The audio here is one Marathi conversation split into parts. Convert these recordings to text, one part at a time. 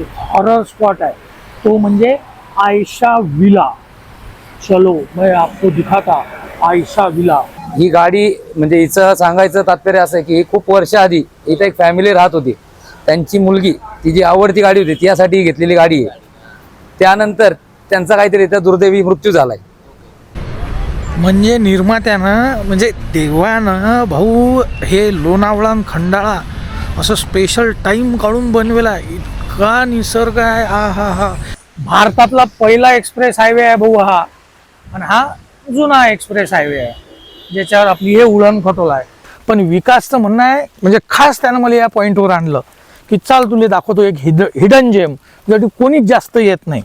एक हॉरर स्पॉट आहे. तो म्हणजे आयशा विला. चलो मैं आपको दिखाता आयशा विला. ही गाडी म्हणजे हिचं सांगायचं तात्पर्य असं आहे की ही खूप वर्ष आधी इथं एक फॅमिली राहत होती. त्यांची मुलगी तिची आवडती गाडी होती त्यासाठी घेतलेली गाडी आहे. त्यानंतर त्यांचा काहीतरी इथं दुर्दैवी मृत्यू झालाय. म्हणजे निर्मात्यानं म्हणजे देवानं भाऊ हे लोणावळा खंडाळा असं स्पेशल टाईम काढून बनवेला. इतका निसर्ग आहे? हा हा हा. भारतातला पहिला एक्सप्रेस हायवे आहे भाऊ हा आणि हा जुना एक्सप्रेस हायवे आहे ज्याच्यावर आपली हे उडण खटोला आहे. पण विकासचं म्हणणं आहे म्हणजे खास त्यानं मला या पॉईंटवर आणलं की चाल तुला दाखवतो एक हिड हिडन जेम ज्यासाठी कोणीच जास्त येत नाही.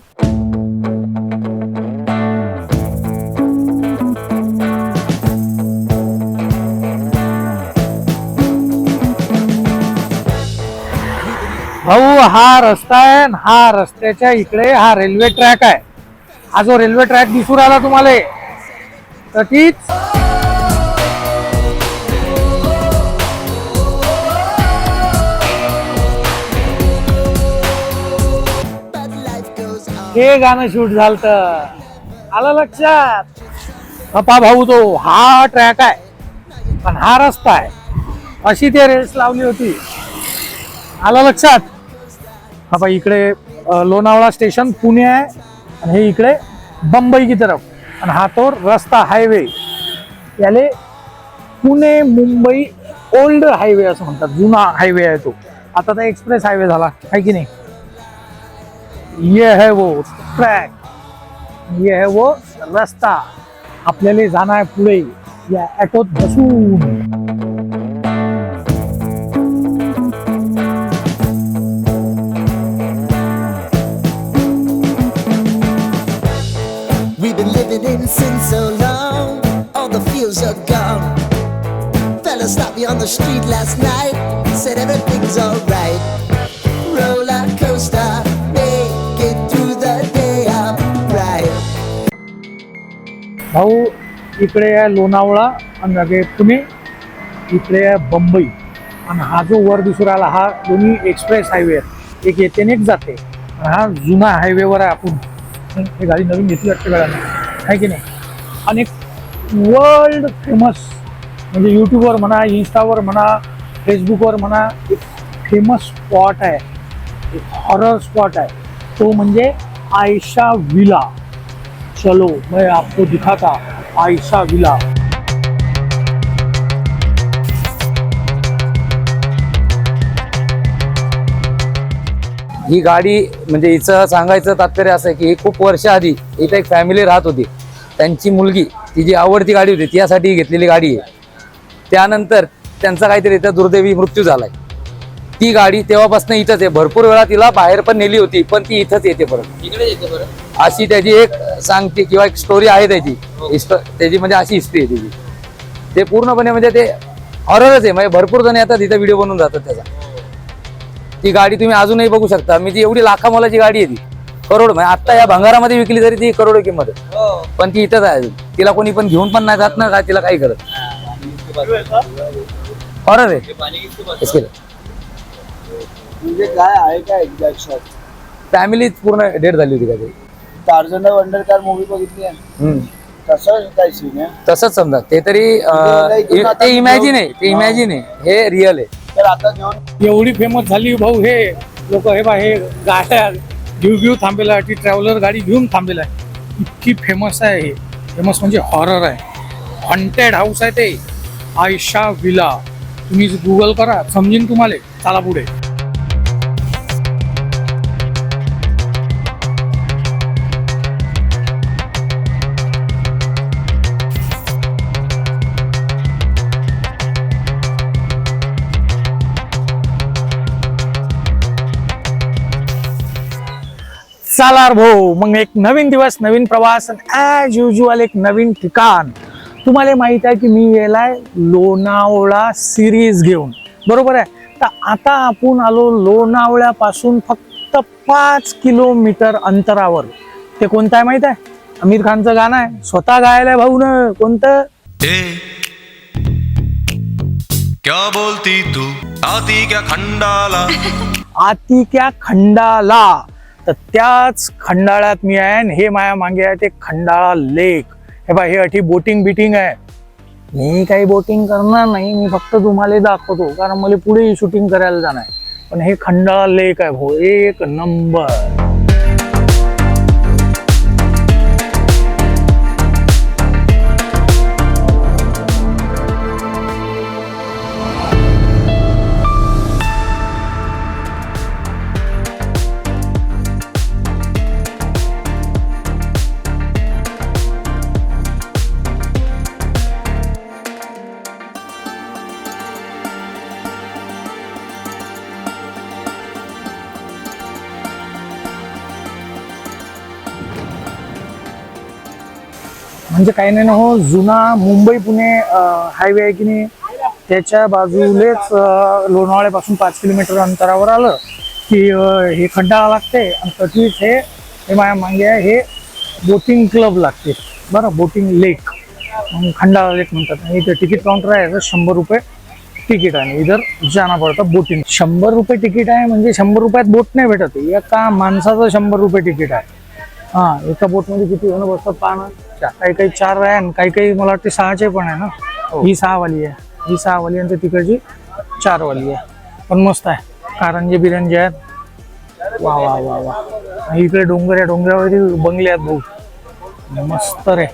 भाऊ हा रस्ता आहे आणि हा रस्त्याच्या इकडे हा रेल्वे ट्रॅक आहे. हा जो रेल्वे ट्रॅक दिसून आला तुम्हाला तर तीच हे गाणं शूट झालत. आलं लक्षात? पप्पा भाऊ तो हा ट्रॅक आहे पण हा रस्ता आहे. अशी ते रेस लावली होती. आलं लक्षात? हा पहा इकडे लोणावळा स्टेशन पुणे आहे आणि हे इकडे बंबई की तरफ. आणि हा तो रस्ता हायवे. याले पुणे मुंबई ओल्ड हायवे असं म्हणतात जुना हायवे आहे तो. आता तर एक्सप्रेस हायवे झाला आहे की नाही? ये है वो ट्रॅक. ये है वो रस्ता. आपल्याला जाणार पुढे या ॲटोत बसून. The street last night, said everything's alright. Roller coaster, make it through the day, I'm right. भाऊ इकडे आहे लोणावळा आणि लगे पुणे. इकडे आहे बंबई. आणि हा जो वर दिसून राहिला हा दोन्ही एक्सप्रेस हायवे आहेत. एक येते आणि एक जाते. आणि हा जुना हायवेवर आहे आपण. हे गाडी नवीन घेतली वाटते वेळाने आहे की नाही? आणि एक वर्ल्ड फेमस म्हणजे यूट्यूबवर म्हणा इन्स्टावर म्हणा फेसबुकवर म्हणा एक फेमस स्पॉट आहे. एक हॉरर स्पॉट आहे. तो म्हणजे आयशा विला चलो मैं आपको दिखाता आयशा विला ही गाडी म्हणजे हिचं सांगायचं तात्पर्य असं आहे की खूप वर्ष आधी इथं एक फॅमिली राहत होती. त्यांची मुलगी तिची आवडती गाडी होती त्यासाठी घेतलेली गाडी आहे. त्यानंतर त्यांचा काहीतरी इथं दुर्दैवी मृत्यू झालाय. ती गाडी तेव्हापासून इथंच आहे. भरपूर वेळा तिला बाहेर पण नेली होती पण ती इथंच येते परत. अशी त्याची एक सांगते किंवा एक स्टोरी आहे त्याची. हिस्ट- त्याची म्हणजे अशी हिस्ट्री आहे त्याची. ते पूर्णपणे म्हणजे ते हॉररच आहे. म्हणजे भरपूर जण येतात इथं व्हिडिओ बनवून जातात त्याचा. ती गाडी तुम्ही अजूनही बघू शकता. मी ती एवढी लाखा मोलाची गाडी आहे ती. करोड म्हणजे आता या भंगारामध्ये विकली तरी ती करोड किंमत आहे. पण ती इथंच आहे तिला कोणी पण घेऊन पण नाही जात ना काय तिला काही करत हॉरर आहे इसके लिए. म्हणजे काय आहे काय एक्झॅक्ट शॉट फॅमिली पूर्ण डेट झाली होती काहीतरी टार्झन वंडर कार मूवी बघितली आहे. हम्म. तसं काय सीन आहे? तसंच समजा ते तरी अं, इथून आता ते इमॅजिन आहे ते हा. इमॅजिन आहे. हे रिअल आहे. तर आता घेऊन एवढी फेमस झाली भाऊ हे लोक हे बा हे गाड्या घेऊ घेऊ थांबेला ती ट्रॅव्हलर गाडी घेऊन थांबेला आहे. इतकी फेमस आहे हे. फेमस म्हणजे हॉरर आहे. हॉन्टेड हाऊस आहे ते. आयशा विला. तुम्ही गुगल करा समजीन तुम्हाला. चला पुढे. चालार भाऊ मग एक नवीन दिवस नवीन प्रवास ॲज युजल एक नवीन ठिकाण. तुम्हाला माहीत आहे की मी गेलाय लोणावळा सिरीज घेऊन. बरोबर आहे? तर आता आपण आलो लोणावळ्यापासून फक्त पाच किलोमीटर अंतरावर. ते कोणतं आहे माहीत आहे? आमिर खानचं गाणं आहे. स्वतः गायलाय भाऊ न कोणतं क्या बोलती तू? आतिक्या खंडाला. आतिक्या खंडाला. तर त्याच खंडाळ्यात मी आहे हे माया मागे आहे ते खंडाळा लेक. हे बा हे अठी बोटिंग बिटिंग आहे मी काही बोटिंग करणार नाही मी फक्त तुम्हाला दाखवतो कारण मला पुढे शूटिंग करायला जाणार आहे. पण हे खंडाळा लेक आहे भाऊ एक नंबर म्हणजे काही नाही ना हो जुना मुंबई पुणे हायवे आहे की नाही त्याच्या बाजूलेच लोणावळ्यापासून पाच किलोमीटर अंतरावर आलं की हे खड्डाळा लागते आणि तशीच हे हे माझ्या मागे आहे हे बोटिंग क्लब लागते. बरं बोटिंग लेक खंडाळा लेक म्हणतात. आणि इथे तिकीट काउंटर आहे तर शंभर रुपये तिकीट आहे. इधर जाना पडतं बोटिंग शंभर रुपये तिकीट आहे म्हणजे शंभर रुपयात बोट नाही भेटत. एका माणसाचं शंभर रुपये तिकीट आहे. हां एका बोटमध्ये किती जण बसतात पाहणं काही काही चार आहे आणि काही काही मला वाटते सहाचे पण आहे ना. ही. सहावाली आहे. ही सहावाली आणि ते तिकडची चारवाली आहे. पण मस्त आहे. कारंजे बिरंजे आहेत. वा वा वा वा. आणि इकडे डोंगर आहे. डोंगरावरती बंगले आहेत भाऊ मस्त रे.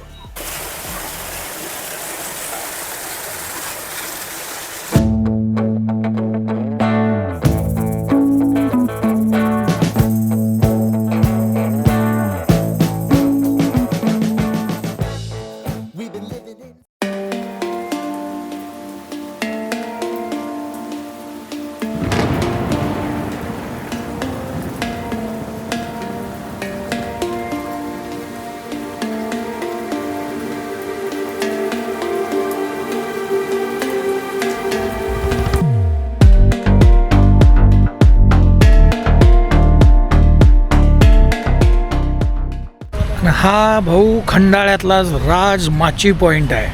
हा भाऊ खंडाळ्यातला राजमाची पॉईंट आहे.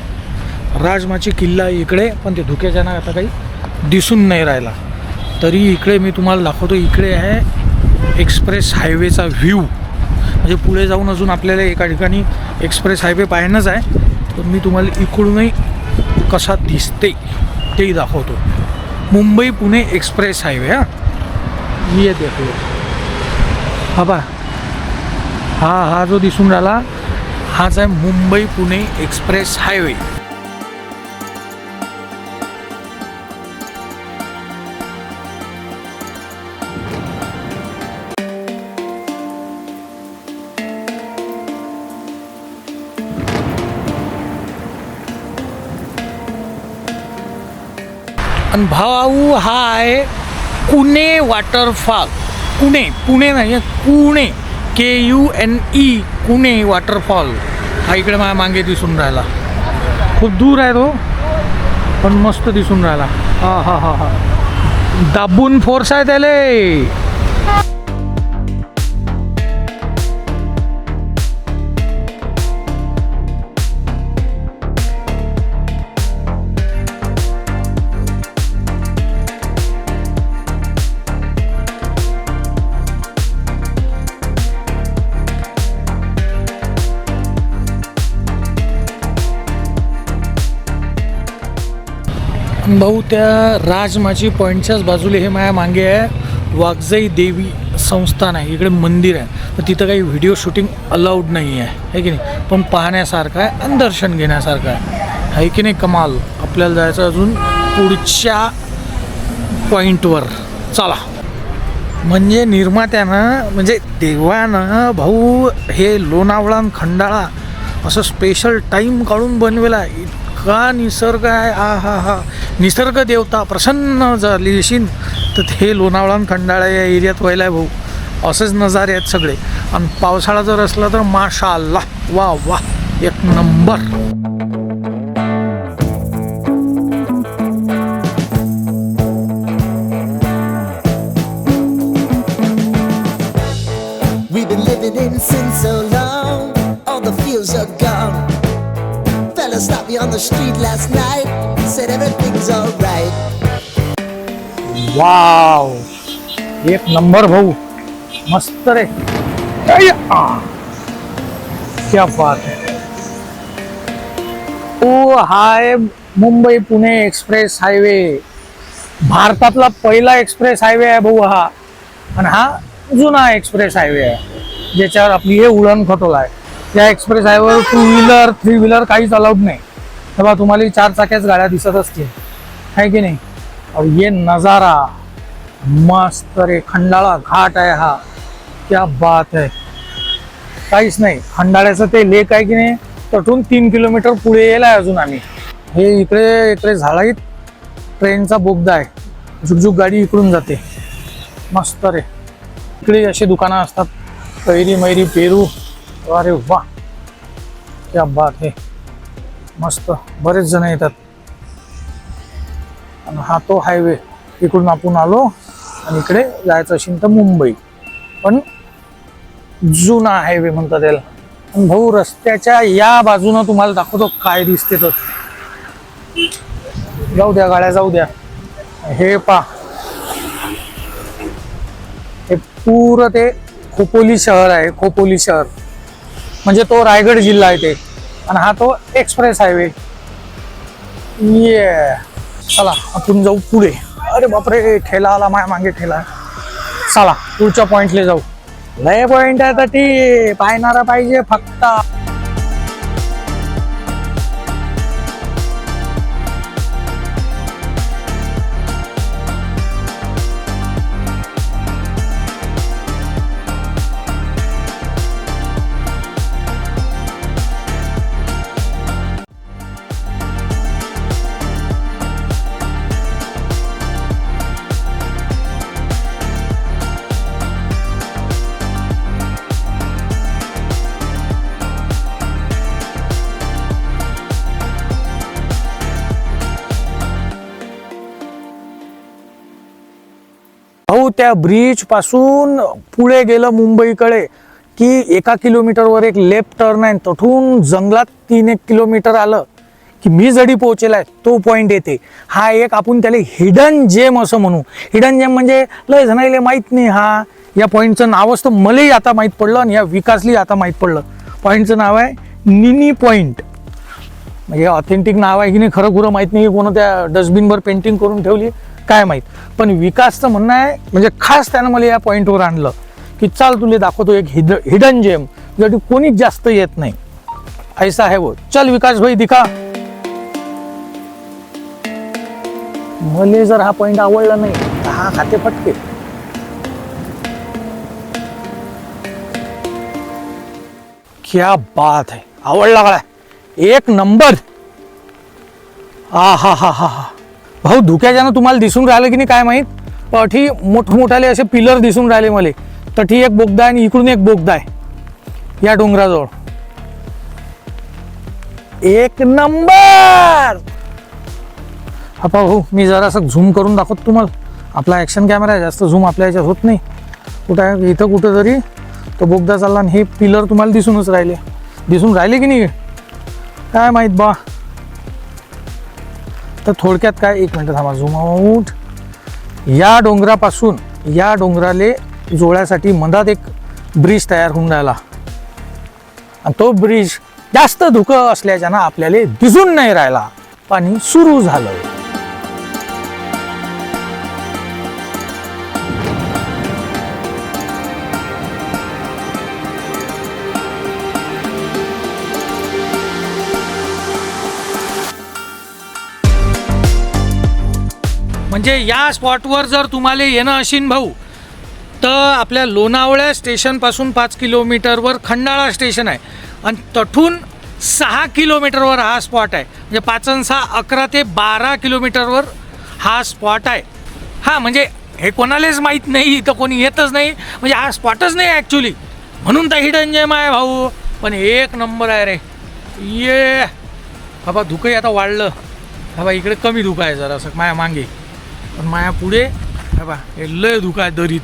राजमाची किल्ला इकडे पण ते धुक्याच्या ना आता काही दिसून नाही राहिला. तरी इकडे मी तुम्हाला दाखवतो इकडे आहे एक्सप्रेस हायवेचा व्ह्यू म्हणजे पुढे जाऊन अजून आपल्याला एका ठिकाणी एक्सप्रेस हायवे पाहणंच आहे. तर मी तुम्हाला इकडूनही कसा दिसते तेही दाखवतो. मुंबई पुणे एक्सप्रेस हायवे हा. मी येते हा बा हा हा जो दिसून राहिला हाच आहे मुंबई पुणे एक्सप्रेस हायवे. आणि भाऊ हा आहे कुणे वॉटरफॉल. कुणे पुणे नाही आहे, Pune. K U N E Kune waterfall हा इकडे माझ्या मागे दिसून राहिला. खूप दूर आहे तो पण मस्त दिसून राहिला. हा हा हा हा. दाबून फोर्स आहे त्याले. भाऊ त्या राजमाची पॉईंटच्याच बाजूला हे माझ्या मागे आहे. वागजई देवी संस्थान आहे. इकडे मंदिर आहे. तर तिथं काही व्हिडिओ शूटिंग अलाउड नाही आहे. है की नाही? पण पाहण्यासारखं आहे आणि दर्शन घेण्यासारखं आहे. है की नाही कमाल. आपल्याला जायचं अजून पुढच्या पॉईंटवर चला. म्हणजे निर्मात्यानं म्हणजे देवानं भाऊ हे लोणावळा खंडाळा असं स्पेशल टाईम काढून बनवेला. इतका निसर्ग आहे आ हा हा. निसर्ग देवता प्रसन्न झाली अशीन तर हे लोणावळा खंडाळा या एरियात व्हायला आहे भाऊ. असेच नजारे आहेत सगळे. आणि पावसाळा जर असला तर माशा वा वा. एक number. We've been living in sin so street last night, said everything's alright. Wow एक नंबर भाऊ. मस्त रे. क्या बात है. ओ hi Mumbai Pune express highway. भारतातला पहिला एक्सप्रेस हायवे आहे भाऊ हा. आणि हा जुना एक्सप्रेस हायवे आहे. ज्याच्यावर आपली हे उडण खटोला आहे. या एक्सप्रेस हायवेवर टू व्हीलर थ्री व्हीलर काहीच अलाउड नाही. तेव्हा तुम्हाला ही चार चाक्याच गाड्या दिसत असतील. आहे की नाही? और ये नज़ारा मस्त रे खंडाळा घाट आहे हा. क्या बात आहे. काहीच नाही खंडाळ्याचं ते लेक आहे की नाही तटून तीन किलोमीटर पुढे येईल आहे अजून आम्ही. हे इकडे इकडे झाडाईत ट्रेनचा बोगदा आहे. झुकझुक गाडी इकडून जाते. मस्त रे. इकडे अशी दुकानं असतात. कैरी मैरी पेरू. अरे वा. क्या बात आहे. मस्त. बरेच जण येतात. आणि हा तो हायवे इकडून आपण आलो आणि इकडे जायचं असेल तर मुंबई. पण जुना हायवे म्हणतात त्याला आणि भाऊ रस्त्याच्या या बाजूनं तुम्हाला दाखवतो काय दिसते तर. जाऊ द्या गाड्या जाऊ द्या. हे पा. हे पूर ते खोपोली शहर आहे खोपोली शहर. म्हणजे तो रायगड जिल्हा आहे ते. आणि हा तो एक्सप्रेस हायवे. ये चला आपण जाऊ पुढे. अरे बापरे ठेला आला माया मागे ठेला. चला पुढच्या पॉइंटला जाऊ. लय पॉइंट आहे तर ती पाहणारा पाहिजे फक्त. त्या ब्रिजपासून पुढे गेलं मुंबईकडे की एका किलोमीटरवर एक लेफ्ट टर्न आहे. तठून जंगलात तीन एक किलोमीटर आलं की मी जडी पोहोचेलाय तो पॉईंट येते. हा एक आपण त्याला हिडन जेम असं म्हणू. हिडन जेम म्हणजे लय जणायला माहीत नाही हा. या पॉईंटचं नावच तर मलाही आता माहीत पडलं आणि या विकासली आता माहीत पडलं. पॉईंटचं नाव आहे निनी पॉईंट म्हणजे ऑथेंटिक नाव आहे की नाही खरं खुरं माहीत नाही कोण त्या डस्टबिनवर पेंटिंग करून ठेवली काय माहीत? पण विकासचं म्हणणं आहे म्हणजे खास त्यानं मला या पॉईंटवर आणलं की चाल तुला दाखवतो एक हिड हिडन जेम ज्यासाठी कोणीच जास्त येत नाही. ऐसा आहे वो. चल विकास भाई दिखा. मले जर हा पॉईंट आवडला नाही तर हा खाते फटके. क्या बात है. आवडला काय एक नंबर. आ हा हा हा हा भाऊ धुक्याच्यानं तुम्हाला दिसून राहिलं की नाही काय माहीत? पठी मोठमोठाले असे पिलर दिसून राहिले मला. तठी एक बोगदा आहे आणि इकडून एक बोगदा आहे. या डोंगराजवळ. एक नंबर! हा भाऊ मी जरासं झूम करून दाखवतो तुम्हाला. आपला ॲक्शन कॅमेरा आहे जास्त झूम आपल्या याच्यात होत नाही. कुठं आहे? इथं कुठं तरी तो बोगदा चालला आणि हे पिलर तुम्हाला दिसूनच राहिले. दिसून राहिले की नाही? काय माहीत बा. तर थोडक्यात काय एक मिनटं थांबा झूम या डोंगरापासून या डोंगराले जोड्यासाठी मधात एक ब्रिज तयार होऊन राहिला. आणि तो ब्रिज जास्त धुकं असल्याच्यानं आपल्याला दिसून नाही राहिला. पाणी सुरू झालं म्हणजे या स्पॉटवर जर तुम्हाला येणं अशीन भाऊ तर आपल्या लोणावळ्या स्टेशनपासून पाच किलोमीटरवर खंडाळा स्टेशन आहे. आणि तठून सहा किलोमीटरवर हा स्पॉट आहे. म्हणजे पाच सहा अकरा ते बारा किलोमीटरवर हा स्पॉट आहे. हां म्हणजे हे कोणालाच माहीत नाही तर कोणी येतच नाही. म्हणजे हा स्पॉटच नाही ॲक्च्युली म्हणून तर हिडन जेम आहे भाऊ. पण एक नंबर आहे रे. ये बाबा धुकंही आता वाढलं. बाबा इकडे कमी धुकं आहे जरासं माया मागे. पण माया पुढे बा हे लय दुखा आहे दरीत.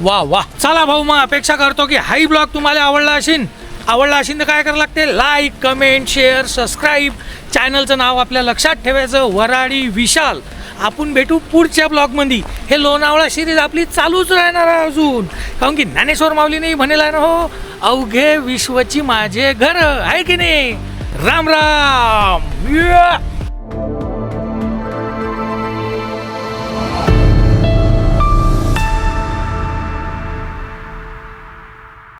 वा वा. चला भाऊ मग अपेक्षा करतो की हाई ब्लॉग तुम्हाला आवडला असेल आवडला असेल तर काय करावं लागते? लाईक कमेंट शेअर सबस्क्राईब चॅनलचं नाव आपल्या लक्षात ठेवायचं वराडी विशाल. आपण भेटू पुढच्या ब्लॉगमध्ये. हे लोणावळा सिरीज आपली चालूच राहणार आहे अजून. काऊन की ज्ञानेश्वर माऊलीने म्हणेल आहे ना हो अवघे विश्वची माझे घर आहे की नाही? राम राम. या